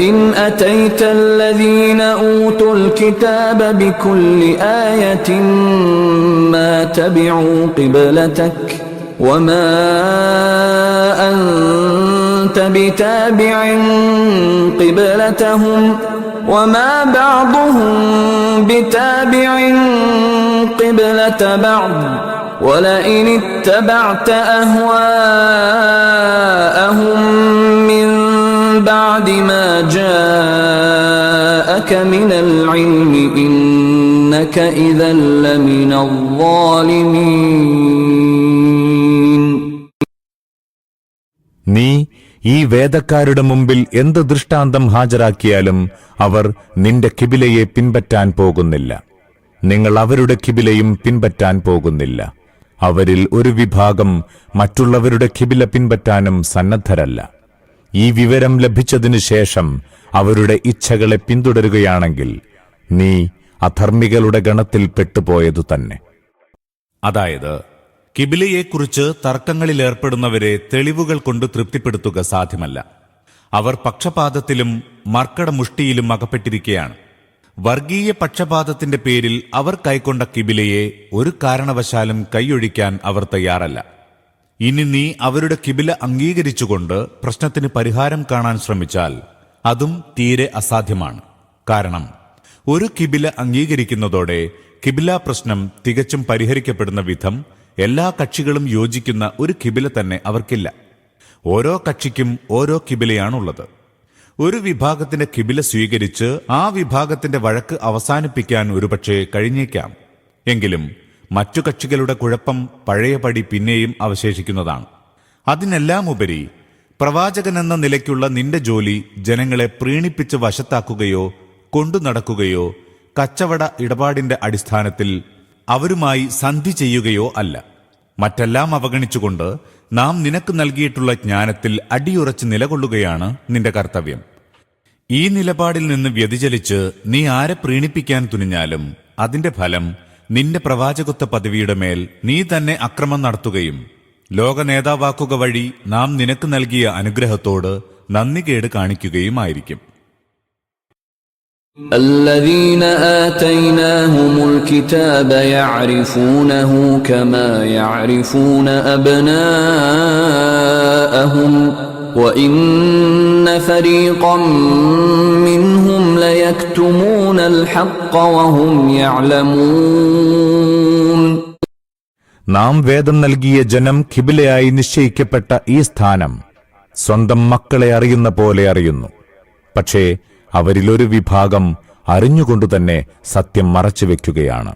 إن أتيت الذين أوتوا الكتاب بكل آية ما تبعوا قبلتك وما أنت بتابع قبلتهم وما بعضهم بتابع قبلة بعض ولئن اتبعت أهواءهم من بعد ما جاءك من العلم إنك إذا لمن الظالمين നീ ഈ വേദക്കാരുടെ മുമ്പിൽ എന്ത് ദൃഷ്ടാന്തം ഹാജരാക്കിയാലും അവർ നിന്റെ കിബിലയെ പിൻപറ്റാൻ പോകുന്നില്ല നിങ്ങൾ അവരുടെ കിബിലയും പിൻപറ്റാൻ പോകുന്നില്ല അവരിൽ ഒരു വിഭാഗം മറ്റുള്ളവരുടെ കിബില പിൻപറ്റാനും സന്നദ്ധരല്ല ഈ വിവരം ലഭിച്ചതിനു ശേഷം അവരുടെ ഇച്ഛകളെ പിന്തുടരുകയാണെങ്കിൽ നീ അധർമ്മികളുടെ ഗണത്തിൽ പെട്ടുപോയതു തന്നെ. അതായത് കിബിലയെക്കുറിച്ച് തർക്കങ്ങളിലേർപ്പെടുന്നവരെ തെളിവുകൾ കൊണ്ട് തൃപ്തിപ്പെടുത്തുക സാധ്യമല്ല. അവർ പക്ഷപാതത്തിലും മർക്കടമുഷ്ടിയിലും അകപ്പെട്ടിരിക്കുകയാണ് വർഗീയ പക്ഷപാതത്തിന്റെ പേരിൽ അവർ കൈക്കൊണ്ട കിബിലയെ ഒരു കാരണവശാലും കൈയൊഴിക്കാൻ അവർ തയ്യാറല്ല. ഇനി നീ അവരുടെ കിബില അംഗീകരിച്ചുകൊണ്ട് പ്രശ്നത്തിന് പരിഹാരം കാണാൻ ശ്രമിച്ചാൽ അതും തീരെ അസാധ്യമാണ്. കാരണം ഒരു കിബില അംഗീകരിക്കുന്നതോടെ കിബില പ്രശ്നം തികച്ചും പരിഹരിക്കപ്പെടുന്ന വിധം എല്ലാ കക്ഷികളും യോജിക്കുന്ന ഒരു കിബില തന്നെ അവർക്കില്ല. ഓരോ കക്ഷിക്കും ഓരോ കിബിലയാണുള്ളത്. ഒരു വിഭാഗത്തിന്റെ കിബില സ്വീകരിച്ച് ആ വിഭാഗത്തിന്റെ വഴക്ക് അവസാനിപ്പിക്കാൻ ഒരുപക്ഷെ കഴിഞ്ഞേക്കാം. എങ്കിലും മറ്റു കക്ഷികളുടെ കുഴപ്പം പഴയപടി പിന്നെയും അവശേഷിക്കുന്നതാണ്. അതിനെല്ലാം ഉപരി പ്രവാചകനെന്ന നിലയ്ക്കുള്ള നിന്റെ ജോലി ജനങ്ങളെ പ്രീണിപ്പിച്ച് വശത്താക്കുകയോ കൊണ്ടു നടക്കുകയോ കച്ചവട ഇടപാടിന്റെ അടിസ്ഥാനത്തിൽ അവരുമായി സന്ധി ചെയ്യുകയോ അല്ല. മറ്റെല്ലാം അവഗണിച്ചുകൊണ്ട് നാം നിനക്ക് നൽകിയിട്ടുള്ള ജ്ഞാനത്തിൽ അടിയുറച്ച് നിലകൊള്ളുകയാണ് നിന്റെ കർത്തവ്യം. ഈ നിലപാടിൽ നിന്ന് വ്യതിചലിച്ച് നീ ആരെ പ്രീണിപ്പിക്കാൻ തുനിഞ്ഞാലും അതിന്റെ ഫലം നിന്റെ പ്രവാചകത്വ പദവിയുടെ മേൽ നീ തന്നെ അക്രമം നടത്തുകയും ലോക നേതാവാക്കുക വഴി നാം നിനക്ക് നൽകിയ അനുഗ്രഹത്തോട് നന്ദികേട് കാണിക്കുകയുമായിരിക്കും الذين آتيناهم الكتاب يعرفونه كما يعرفون أبناءهم وإن فريقا منهم ليكتمون الحق وهم يعلمون നാം വേദം നൽകിയ ജനം കിബിലയായി നിശ്ചയിക്കപ്പെട്ട ഈ സ്ഥാനം സ്വന്തം മക്കളെ അറിയുന്ന പോലെ അറിയുന്നു പക്ഷേ അവരിലൊരു വിഭാഗം അറിഞ്ഞുകൊണ്ടുതന്നെ സത്യം മറച്ചുവെക്കുകയാണ്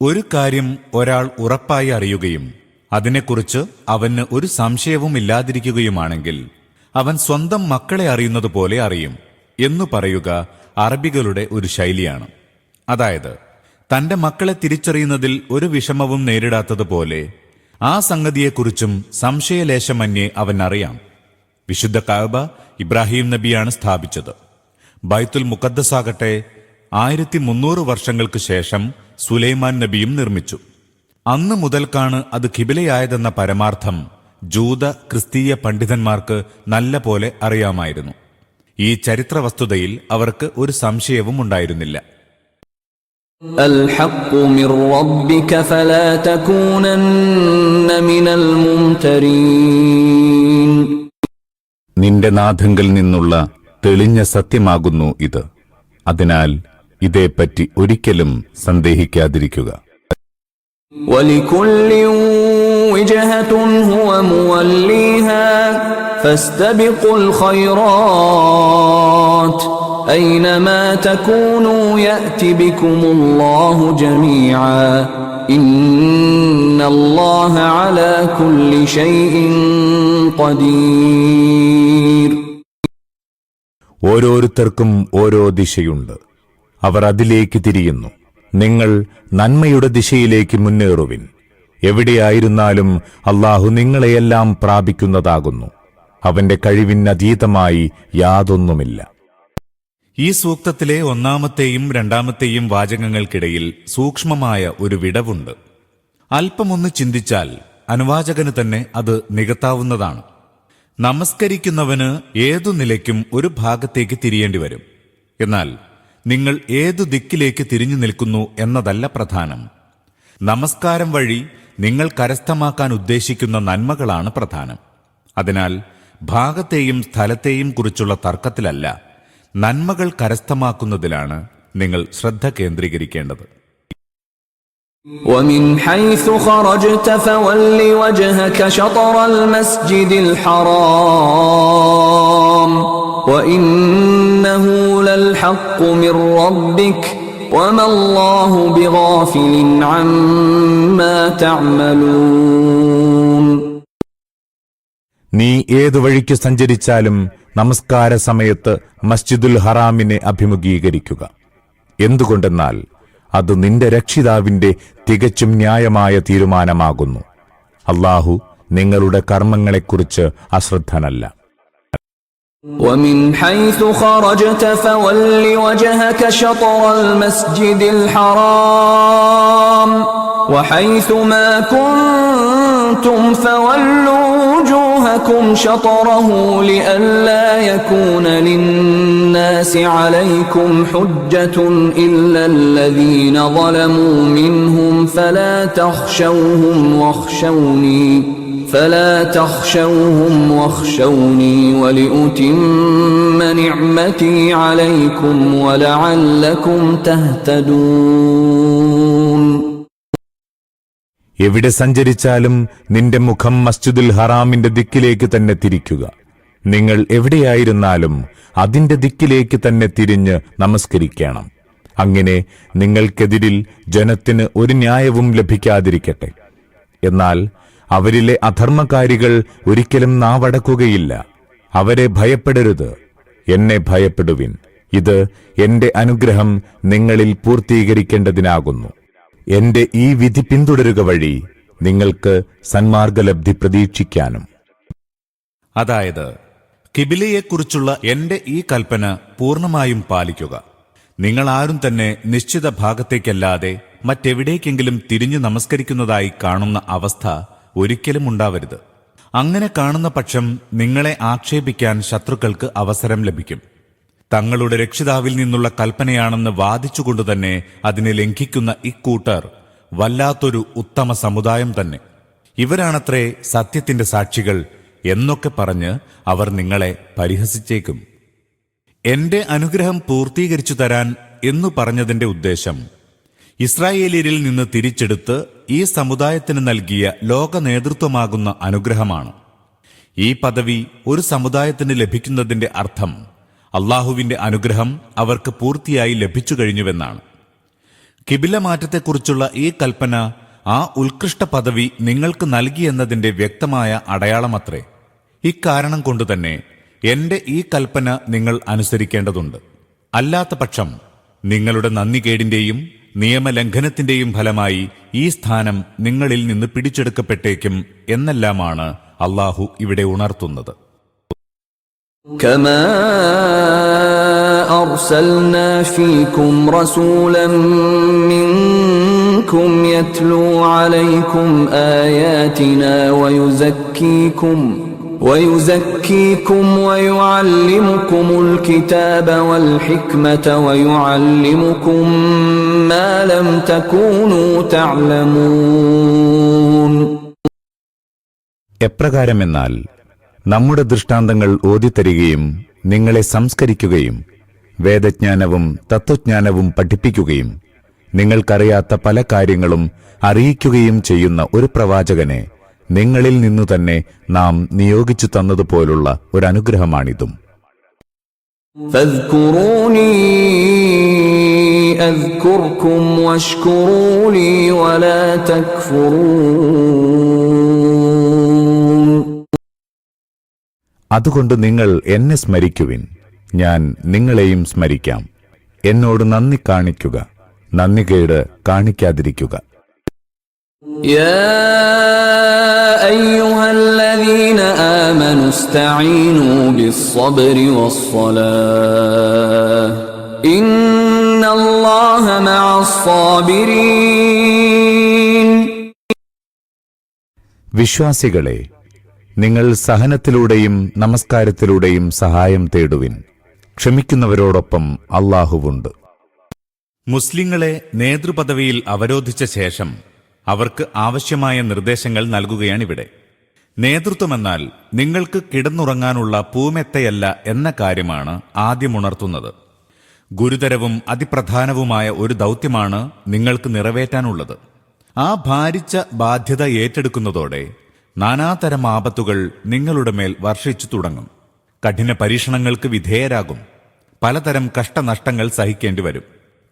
ഒരു കാര്യം ഒരാൾ ഉറപ്പായി അറിയുകയും അതിനെക്കുറിച്ച് അവന് ഒരു സംശയവും ഇല്ലാതിരിക്കുകയുമാണെങ്കിൽ അവൻ സ്വന്തം മക്കളെ അറിയുന്നത് പോലെ അറിയും എന്നു പറയുക അറബികളുടെ ഒരു ശൈലിയാണ്. അതായത് തന്റെ മക്കളെ തിരിച്ചറിയുന്നതിൽ ഒരു വിഷമവും നേരിടാത്തതുപോലെ ആ സംഗതിയെക്കുറിച്ചും സംശയലേശമന്യേ അവൻ അറിയാം. വിശുദ്ധ കാബ ഇബ്രാഹിം നബിയാണ് സ്ഥാപിച്ചത്. ബൈത്തുൽ മുക്കദ്ദസാകട്ടെ ആയിരത്തി മുന്നൂറ് വർഷങ്ങൾക്ക് ശേഷം സുലൈമാൻ നബിയും നിർമ്മിച്ചു. അന്നു മുതൽക്കാണ് അത് കിബിലയായതെന്ന പരമാർത്ഥം ജൂത ക്രിസ്തീയ പണ്ഡിതന്മാർക്ക് നല്ല പോലെ അറിയാമായിരുന്നു. ഈ ചരിത്ര വസ്തുതയിൽ അവർക്ക് ഒരു സംശയവും ഉണ്ടായിരുന്നില്ല. നിന്റെ നാഥങ്കിൽ നിന്നുള്ള തെളിഞ്ഞ സത്യമാകുന്നു ഇത്. അതിനാൽ ഇതേപ്പറ്റി ഒരിക്കലും സന്ദേഹിക്കാതിരിക്കുക. ولكل وجهة هو موليها فاستبقوا الخيرات أينما تكونوا يأت بكم الله جميعا إن الله على كل شيء قدير ഓരോരുത്തർക്കും ഓരോ ദിശയുണ്ട് അവർ അതിലേക്ക് തിരിയുന്നു നിങ്ങൾ നന്മയുടെ ദിശയിലേക്ക് മുന്നേറുവിൻ. എവിടെയായിരുന്നാലും അള്ളാഹു നിങ്ങളെയെല്ലാം പ്രാപിക്കുന്നതാകുന്നു. അവന്റെ കഴിവിനതീതമായി യാതൊന്നുമില്ല. ഈ സൂക്തത്തിലെ ഒന്നാമത്തെയും രണ്ടാമത്തെയും വാചകങ്ങൾക്കിടയിൽ സൂക്ഷ്മമായ ഒരു വിടവുണ്ട്. അല്പമൊന്ന് ചിന്തിച്ചാൽ അനുവാചകന് തന്നെ അത് നികത്താവുന്നതാണ്. നമസ്കരിക്കുന്നവന് ഏതു നിലയ്ക്കും ഒരു ഭാഗത്തേക്ക് തിരിയേണ്ടി വരും എന്നാൽ നിങ്ങൾ ഏതു ദിക്കിലേക്ക് തിരിഞ്ഞു നിൽക്കുന്നു എന്നതല്ല പ്രധാനം നമസ്കാരം വഴി നിങ്ങൾ കരസ്ഥമാക്കാൻ ഉദ്ദേശിക്കുന്ന നന്മകളാണ് പ്രധാനം അതിനാൽ ഭാഗത്തെയും സ്ഥലത്തെയും കുറിച്ചുള്ള തർക്കത്തിലല്ല നന്മകൾ കരസ്ഥമാക്കുന്നതിലാണ് നിങ്ങൾ ശ്രദ്ധ കേന്ദ്രീകരിക്കേണ്ടത് ومن حيث خرجت فول وجهك شطر المسجد الحرام وإنه للحق من ربك وما الله بغافل عما تعملون നീ ഏതു വഴിക്ക് സഞ്ചരിച്ചാലും നമസ്കാര സമയത്ത് മസ്ജിദുൽ ഹറാമിനെ അഭിമുഖീകരിക്കുക എന്തുകൊണ്ടെന്നാൽ അത് നിന്റെ രക്ഷിതാവിന്റെ തികച്ചും ന്യായമായ തീരുമാനമാകുന്നു അള്ളാഹു നിങ്ങളുടെ കർമ്മങ്ങളെക്കുറിച്ച് അശ്രദ്ധനല്ല ومن حيث خرجت فول وجهك شطر المسجد الحرام. وحيث ما كنتم فولوا وجوهكم شطره لئلا يكون للناس عليكم حجة إلا الذين ظلموا منهم فلا تخشوهم واخشوني. فلا تخشوهم واخشوني ولأتم نعمتي عليكم ولعلكم تهتدون എവിടെ സഞ്ചരിച്ചാലും നിന്റെ മുഖം മസ്ജിദുൽ ഹറാമിന്റെ ദിക്കിലേക്ക് തന്നെ തിരിക്കുക നിങ്ങൾ എവിടെയായിരുന്നാലും അതിന്റെ ദിക്കിലേക്ക് തന്നെ തിരിഞ്ഞ് നമസ്കരിക്കണം അങ്ങനെ നിങ്ങൾക്കെതിരിൽ ജനത്തിന് ഒരു ന്യായവും ലഭിക്കാതിരിക്കട്ടെ എന്നാൽ അവരിലെ അധർമ്മകാരികൾ ഒരിക്കലും നാവടക്കുകയില്ല. അവരെ ഭയപ്പെടരുത്. എന്നെ ഭയപ്പെടുവിൻ. ഇത് എന്റെ അനുഗ്രഹം നിങ്ങളിൽ പൂർത്തീകരിക്കേണ്ടതിനാകുന്നു. എന്റെ ഈ വിധി പിന്തുടരുക വഴി നിങ്ങൾക്ക് സന്മാർഗലബ്ധി പ്രതീക്ഷിക്കാനും. അതായത് കിബിലയെക്കുറിച്ചുള്ള എന്റെ ഈ കൽപ്പന പൂർണമായും പാലിക്കുക. നിങ്ങൾ ആരും തന്നെ നിശ്ചിത ഭാഗത്തേക്കല്ലാതെ മറ്റെവിടേക്കെങ്കിലും തിരിഞ്ഞു നമസ്കരിക്കുന്നതായി കാണുന്ന അവസ്ഥ ഒരിക്കലും ഉണ്ടാവരുത്. അങ്ങനെ കാണുന്ന പക്ഷം നിങ്ങളെ ആക്ഷേപിക്കാൻ ശത്രുക്കൾക്ക് അവസരം ലഭിക്കും. തങ്ങളുടെ രക്ഷിതാവിൽ നിന്നുള്ള കൽപ്പനയാണെന്ന് വാദിച്ചുകൊണ്ട് തന്നെ അതിനെ ലംഘിക്കുന്ന ഇക്കൂട്ടർ വല്ലാത്തൊരു ഉത്തമ സമുദായം തന്നെ. ഇവരാണത്രേ സത്യത്തിന്റെ സാക്ഷികൾ എന്നൊക്കെ പറഞ്ഞ് അവർ നിങ്ങളെ പരിഹസിച്ചേക്കും. എന്റെ അനുഗ്രഹം പൂർത്തീകരിച്ചു തരാൻ എന്നു പറഞ്ഞതിന്റെ ഉദ്ദേശം ഇസ്രായേലിയരിൽ നിന്ന് തിരിച്ചെടുത്ത് ഈ സമുദായത്തിന് നൽകിയ ലോക നേതൃത്വമാകുന്ന അനുഗ്രഹമാണ്. ഈ പദവി ഒരു സമുദായത്തിന് ലഭിക്കുന്നതിന്റെ അർത്ഥം അള്ളാഹുവിന്റെ അനുഗ്രഹം അവർക്ക് പൂർത്തിയായി ലഭിച്ചു കഴിഞ്ഞുവെന്നാണ്. കിബില മാറ്റത്തെക്കുറിച്ചുള്ള ഈ കൽപ്പന ആ ഉത്കൃഷ്ട പദവി നിങ്ങൾക്ക് നൽകിയെന്നതിന്റെ വ്യക്തമായ അടയാളമത്രേ. ഇക്കാരണം കൊണ്ടുതന്നെ എന്റെ ഈ കൽപ്പന നിങ്ങൾ അനുസരിക്കേണ്ടതുണ്ട്. അല്ലാത്ത പക്ഷം നിങ്ങളുടെ നന്ദികേടിന്റെയും നിയമലംഘനത്തിന്റെയും ഫലമായി ഈ സ്ഥാനം നിങ്ങളിൽ നിന്ന് പിടിച്ചെടുക്കപ്പെട്ടേക്കും എന്നെല്ലാമാണ് അള്ളാഹു ഇവിടെ ഉണർത്തുന്നത് كما أرسلنا فيكم رسولا منكم يتلو عليكم آياتنا ويزكيكم ويزكيكم ويعلمكم الكتاب والحكمة ويعلمكم ما لم تكونوا تعلمون എപ്രകാരമെന്നാൽ നമ്മുടെ ദൃഷ്ടാന്തങ്ങൾ ഓതിത്തരികയും നിങ്ങളെ സംസ്കരിക്കുകയും വേദജ്ഞാനവും തത്വജ്ഞാനവും പഠിപ്പിക്കുകയും നിങ്ങൾക്കറിയാത്ത പല കാര്യങ്ങളും അറിയിക്കുകയും ചെയ്യുന്ന ഒരു പ്രവാചകനെ നിങ്ങളിൽ നിന്നു തന്നെ നാം നിയോഗിച്ചു തന്നതുപോലുള്ള ഒരു അനുഗ്രഹമാണിതും فاذكروني أذكركم واشكروا لي ولا تكفرون അതുകൊണ്ട് നിങ്ങൾ എന്നെ സ്മരിക്കുവിൻ ഞാൻ നിങ്ങളെയും സ്മരിക്കാം എന്നോട് നന്ദി കാണിക്കുക നന്ദികേട് കാണിക്കാതിരിക്കുക يا വിശ്വാസികളെ നിങ്ങൾ സഹനത്തിലൂടെയും നമസ്കാരത്തിലൂടെയും സഹായം തേടുവിൻ. ക്ഷമിക്കുന്നവരോടൊപ്പം അള്ളാഹുവുണ്ട്. മുസ്ലിങ്ങളെ നേതൃപദവിയിൽ അവരോധിച്ച ശേഷം അവർക്ക് ആവശ്യമായ നിർദ്ദേശങ്ങൾ നൽകുകയാണിവിടെ. നേതൃത്വമെന്നാൽ നിങ്ങൾക്ക് കിടന്നുറങ്ങാനുള്ള പൂമെത്തയല്ല എന്ന കാര്യമാണ് ആദ്യം ഉണർത്തുന്നത്. ഗുരുതരവും അതിപ്രധാനവുമായ ഒരു ദൗത്യമാണ് നിങ്ങൾക്ക് നിറവേറ്റാനുള്ളത്. ആ ഭാരിച്ച ബാധ്യത ഏറ്റെടുക്കുന്നതോടെ നാനാതരം ആപത്തുകൾ നിങ്ങളുടെ മേൽ വർഷിച്ചു തുടങ്ങും. കഠിന പരീക്ഷണങ്ങൾക്ക് വിധേയരാകും. പലതരം കഷ്ടനഷ്ടങ്ങൾ സഹിക്കേണ്ടി വരും.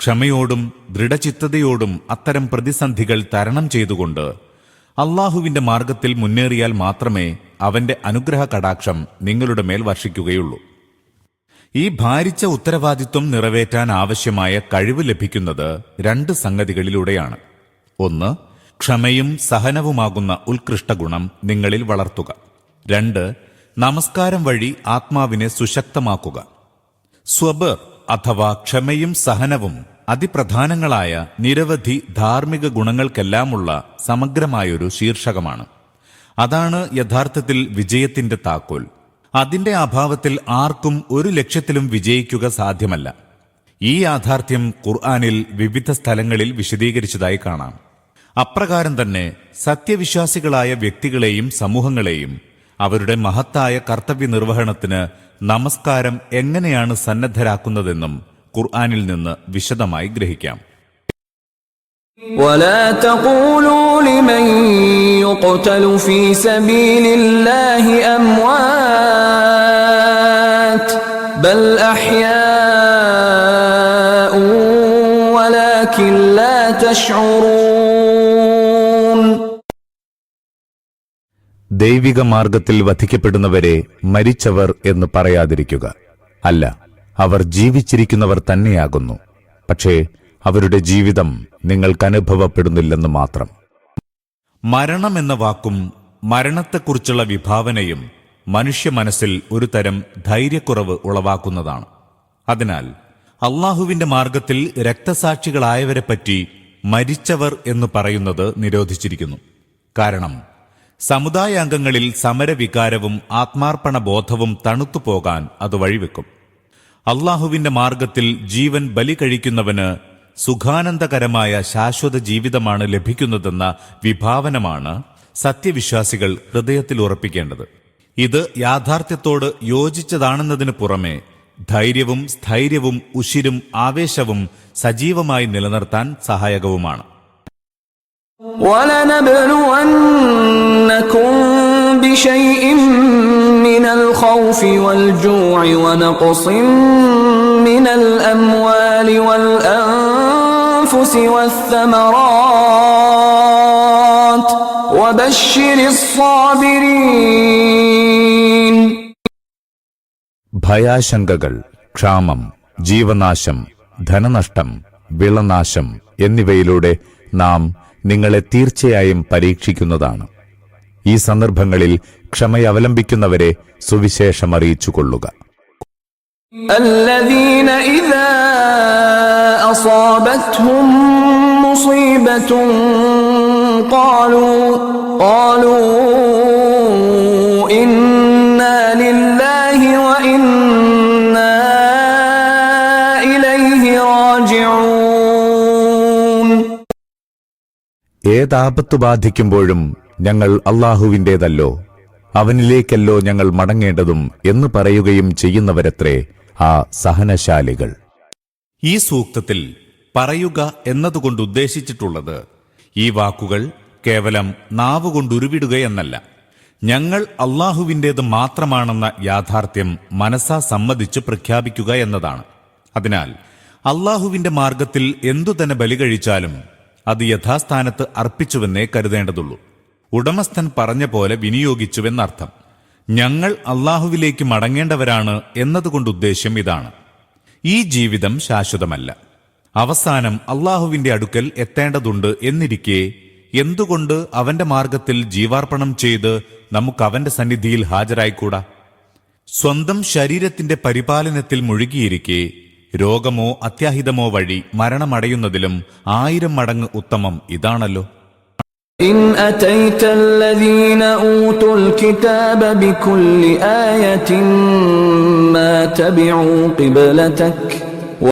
ക്ഷമയോടും ദൃഢചിത്തതയോടും അത്തരം പ്രതിസന്ധികൾ തരണം ചെയ്തുകൊണ്ട് അള്ളാഹുവിന്റെ മാർഗത്തിൽ മുന്നേറിയാൽ മാത്രമേ അവന്റെ അനുഗ്രഹ കടാക്ഷം നിങ്ങളുടെ മേൽ വർഷിക്കുകയുള്ളൂ. ഈ ഭാരിച്ച ഉത്തരവാദിത്വം നിറവേറ്റാൻ ആവശ്യമായ കഴിവ് ലഭിക്കുന്നത് രണ്ട് സംഗതികളിലൂടെയാണ്. ഒന്ന് ക്ഷമയും സഹനവുമാകുന്ന ഉത്കൃഷ്ട ഗുണം നിങ്ങളിൽ വളർത്തുക. രണ്ട് നമസ്കാരം വഴി ആത്മാവിനെ സുശക്തമാക്കുക. സ്വബർ അഥവാ ക്ഷമയും സഹനവും അതിപ്രധാനങ്ങളായ നിരവധി ധാർമ്മിക ഗുണങ്ങൾക്കെല്ലാമുള്ള സമഗ്രമായൊരു ശീർഷകമാണ്. അതാണ് യഥാർത്ഥത്തിൽ വിജയത്തിന്റെ താക്കോൽ. അതിന്റെ അഭാവത്തിൽ ആർക്കും ഒരു ലക്ഷ്യത്തിലും വിജയിക്കുക സാധ്യമല്ല ഈ യാഥാർത്ഥ്യം ഖുർആാനിൽ വിവിധ സ്ഥലങ്ങളിൽ വിശദീകരിച്ചതായി കാണാം അപ്രകാരം തന്നെ സത്യവിശ്വാസികളായ വ്യക്തികളെയും സമൂഹങ്ങളെയും അവരുടെ മഹത്തായ കർത്തവ്യ നിർവഹണത്തിന് നമസ്കാരം എങ്ങനെയാണ് സന്നദ്ധരാക്കുന്നതെന്നും ഖുർആാനിൽ നിന്ന് വിശദമായി ഗ്രഹിക്കാം ولا تقولوا لمن يقتل في سبيل الله ولكن لا تشعرون ദൈവിക മാർഗത്തിൽ വധിക്കപ്പെടുന്നവരെ മരിച്ചവർ എന്ന് പറയാതിരിക്കുക അല്ല അവർ ജീവിച്ചിരിക്കുന്നവർ തന്നെയാകുന്നു പക്ഷേ അവരുടെ ജീവിതം നിങ്ങൾക്ക് അനുഭവപ്പെടുന്നില്ലെന്ന് മാത്രം മരണം എന്ന വാക്കും മരണത്തെക്കുറിച്ചുള്ള വിഭാവനയും മനുഷ്യ മനസ്സിൽ ഒരു തരം ധൈര്യക്കുറവ് ഉളവാക്കുന്നതാണ് അതിനാൽ അള്ളാഹുവിന്റെ മാർഗത്തിൽ രക്തസാക്ഷികളായവരെപ്പറ്റി മരിച്ചവർ എന്ന് പറയുന്നത് നിരോധിച്ചിരിക്കുന്നു. കാരണം സമുദായാംഗങ്ങളിൽ സമരവികാരവും ആത്മാർപ്പണ ബോധവും തണുത്തുപോകാൻ അത് വഴിവെക്കും. അള്ളാഹുവിന്റെ മാർഗത്തിൽ ജീവൻ ബലി കഴിക്കുന്നവന് സുഖാനന്ദകരമായ ശാശ്വത ജീവിതമാണ് ലഭിക്കുന്നതെന്ന വിഭാവനമാണ് സത്യവിശ്വാസികൾ ഹൃദയത്തിൽ ഉറപ്പിക്കേണ്ടത്. ഇത് യാഥാർത്ഥ്യത്തോട് യോജിച്ചതാണെന്നതിന് പുറമെ ധൈര്യവും സ്ഥൈര്യവും ഉശിരും ആവേശവും സജീവമായി നിലനിർത്താൻ സഹായകവുമാണ് ولنبلونكم بشيء من الخوف والجوع ونقص من الأموال والأنفس والثمرات وبشر الصابرين ഭയാശങ്കകൾ ക്ഷാമം ജീവനാശം ധനനഷ്ടം വിളനാശം എന്നിവയിലൂടെ നാം നിങ്ങളെ തീർച്ചയായും പരീക്ഷിക്കുന്നതാണ് ഈ സന്ദർഭങ്ങളിൽ ക്ഷമയവലംബിക്കുന്നവരെ സുവിശേഷം അറിയിച്ചുകൊള്ളുക الذين إذا أصابتهم مصيبة قالوا قالوا إنا ഏതാപത്തു ബാധിക്കുമ്പോഴും ഞങ്ങൾ അള്ളാഹുവിന്റേതല്ലോ അവനിലേക്കല്ലോ ഞങ്ങൾ മടങ്ങേണ്ടതും എന്ന് പറയുകയും ചെയ്യുന്നവരത്രേ ആ സഹനശാലികൾ. ഈ സൂക്തത്തിൽ പറയുക എന്നതുകൊണ്ട് ഉദ്ദേശിച്ചിട്ടുള്ളത് ഈ വാക്കുകൾ കേവലം നാവുകൊണ്ട് ഉരുവിടുകയെന്നല്ല ഞങ്ങൾ അള്ളാഹുവിന്റേത് മാത്രമാണെന്ന യാഥാർത്ഥ്യം മനസ്സാ സമ്മതിച്ച് പ്രഖ്യാപിക്കുക എന്നതാണ്. അതിനാൽ അള്ളാഹുവിന്റെ മാർഗത്തിൽ എന്തു തന്നെ ബലി കഴിച്ചാലും അത് യഥാസ്ഥാനത്ത് അർപ്പിച്ചുവെന്നേ കരുതേണ്ടതുള്ളൂ. ഉടമസ്ഥൻ പറഞ്ഞ പോലെ വിനിയോഗിച്ചുവെന്നർത്ഥം. ഞങ്ങൾ അള്ളാഹുവിലേക്ക് മടങ്ങേണ്ടവരാണ് എന്നതുകൊണ്ട് ഉദ്ദേശ്യം ഇതാണ്. ഈ ജീവിതം ശാശ്വതമല്ല. അവസാനം അള്ളാഹുവിന്റെ അടുക്കൽ എത്തേണ്ടതുണ്ട് എന്നിരിക്കെ എന്തുകൊണ്ട് അവന്റെ മാർഗത്തിൽ ജീവാർപ്പണം ചെയ്ത് നമുക്ക് അവന്റെ സന്നിധിയിൽ ഹാജരായിക്കൂടാ? സ്വന്തം ശരീരത്തിന്റെ പരിപാലനത്തിൽ മുഴുകിയിരിക്കെ രോഗമോ അത്യാഹിതമോ വഴി മരണമടയുന്നതിലും ആയിരം മടങ്ങ് ഉത്തമം ഇതാണല്ലോ إن أتيت الذين أوتوا الكتاب بكل آية ما تبعوا قبلتك